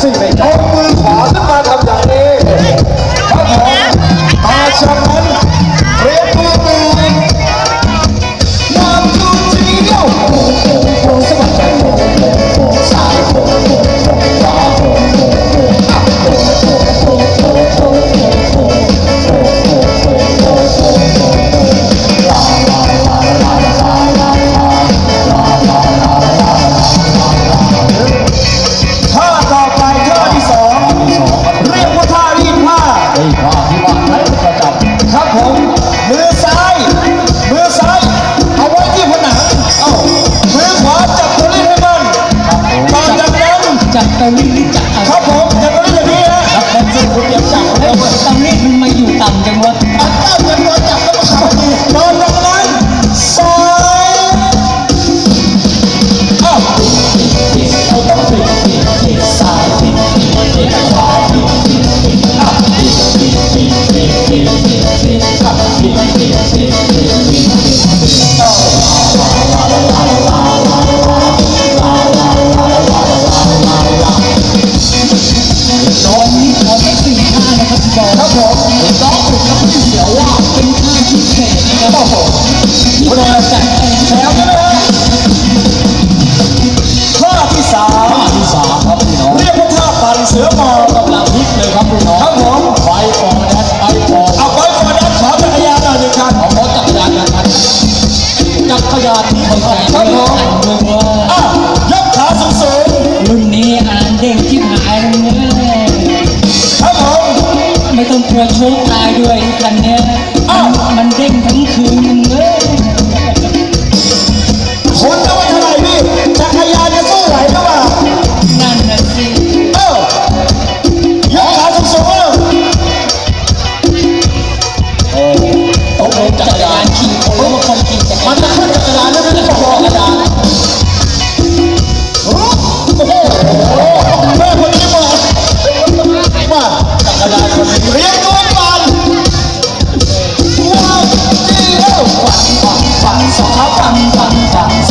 最美 ท่าที่สามเรียกว่ท่าปั่นเสมอกำลังฮิตเลยครับพี่น้องครับผมไฟฟอดไฟฟอร์เอาไฟฟอร์แดนขอจักยานน่อนึ่งคัอจักยานหนึ่งจักรยานที่นใส่ครับม่งน้องไม่ต้องกลัวโชคตายด้วยกันเนี้ยมันเด้งทั้งคืน สองพันพันพัน